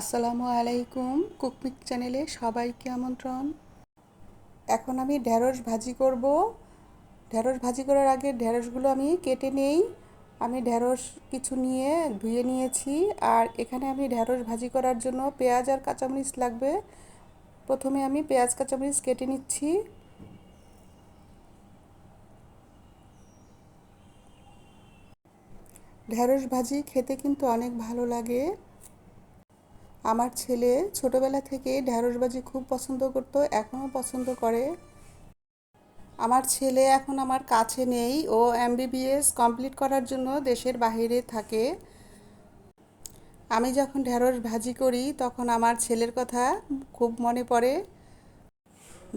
আসসালামু আলাইকুম কুকমিক চ্যানেলে সবাইকে আমন্ত্রণ। এখন আমি ঢ্যাঁড়স ভাজি করব। ঢ্যাঁড়স ভাজি করার আগে ঢ্যাঁড়সগুলো আমি কেটে নেই। আমি ঢ্যাঁড়স কিছু নিয়ে ধুয়ে নিয়েছি আর এখানে আমি ঢ্যাঁড়স ভাজি করার জন্য পেঁয়াজ আর কাঁচামরিচ লাগবে। প্রথমে আমি পেঁয়াজ, কাঁচামরিচ কেটে নিচ্ছি। ঢ্যাঁড়স ভাজি খেতে কিন্তু অনেক ভালো লাগে। আমার ছেলে ছোটবেলা থেকে ঢ্যাঁড়স ভাজি খুব পছন্দ করতো, এখনও পছন্দ করে। আমার ছেলে এখন আমার কাছে নেই, ও এমবিবিএস কমপ্লিট করার জন্য দেশের বাহিরে থাকে। আমি যখন ঢ্যাঁড়স ভাজি করি, তখন আমার ছেলের কথা খুব মনে পড়ে।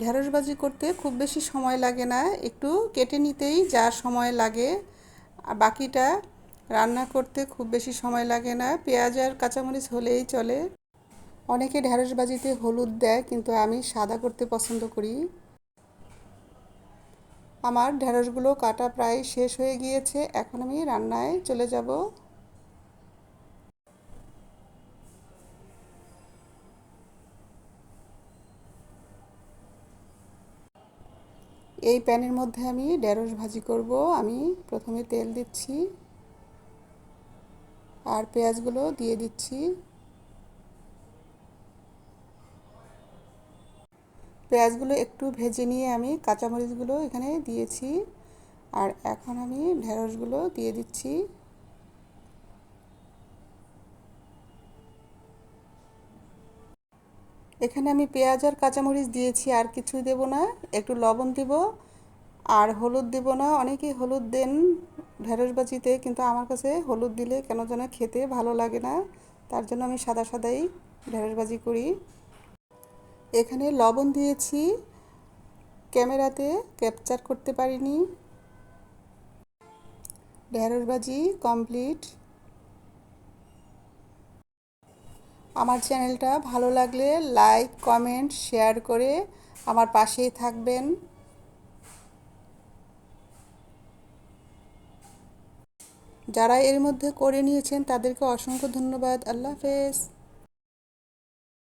ঢ্যাঁড়স ভাজি করতে খুব বেশি সময় লাগে না, একটু কেটে নিতেই যা সময় লাগে। বাকিটা রান্না করতে খুব বেশি সময় লাগে না, পেঁয়াজ আর কাঁচামরিচ হলেই চলে। অনেকে ঢ্যাঁড়স ভাজিতে হলুদ দেয়, কিন্তু আমি সাদা করতে পছন্দ করি। আমার ঢ্যাঁড়সগুলো কাটা প্রায় শেষ হয়ে গিয়েছে, এখন আমি রান্নায় চলে যাব। এই প্যানের মধ্যে আমি ঢেঁড়স ভাজি করব। আমি প্রথমে তেল দিচ্ছি আর পেঁয়াজগুলো দিয়ে দিচ্ছি। পেঁয়াজগুলো একটু ভেজে নিয়ে আমি কাঁচামরিচগুলো এখানে দিয়েছি। আর এখন আমি ঢেঁড়সগুলো দিয়ে দিচ্ছি। এখানে আমি পেঁয়াজ আর কাঁচামরিচ দিয়েছি, আর কিছুই দেব না। একটু লবণ দিব, আর হলুদ দেব না। অনেকেই হলুদ দেন ঢেঁড়স বাজিতে কিন্তু আমার কাছে হলুদ দিলে কেন যেন খেতে ভালো লাগে না। তার জন্য আমি সাদা সাদাই ঢেঁড়স বাজি করি। এখানে লবণ দিয়েছি। ক্যামেরাতে ক্যাপচার করতে পারিনি। ঢেঁড়স ভাজি কমপ্লিট। আমার চ্যানেলটা ভালো লাগলে লাইক, কমেন্ট, শেয়ার করে আমার পাশেই থাকবেন। যারা এর মধ্যে করে নিয়েছেন তাদেরকে অসংখ্য ধন্যবাদ। আল্লাহ হাফেজ।